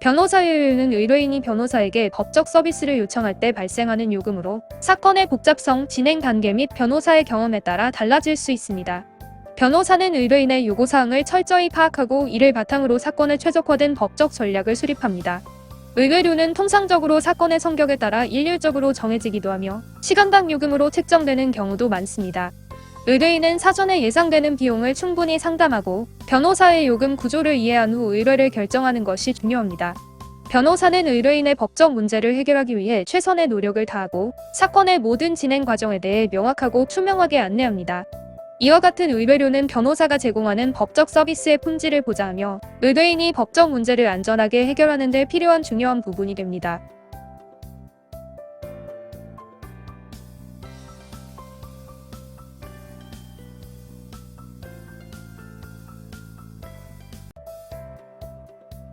변호사 의뢰는 의뢰인이 변호사에게 법적 서비스를 요청할 때 발생하는 요금으로 사건의 복잡성, 진행 단계 및 변호사의 경험에 따라 달라질 수 있습니다. 변호사는 의뢰인의 요구사항을 철저히 파악하고 이를 바탕으로 사건을 최적화된 법적 전략을 수립합니다. 의뢰료는 통상적으로 사건의 성격에 따라 일률적으로 정해지기도 하며 시간당 요금으로 책정되는 경우도 많습니다. 의뢰인은 사전에 예상되는 비용을 충분히 상담하고 변호사의 요금 구조를 이해한 후 의뢰를 결정하는 것이 중요합니다. 변호사는 의뢰인의 법적 문제를 해결하기 위해 최선의 노력을 다하고 사건의 모든 진행 과정에 대해 명확하고 투명하게 안내합니다. 이와 같은 의뢰료는 변호사가 제공하는 법적 서비스의 품질을 보장하며 의뢰인이 법적 문제를 안전하게 해결하는 데 필요한 중요한 부분이 됩니다.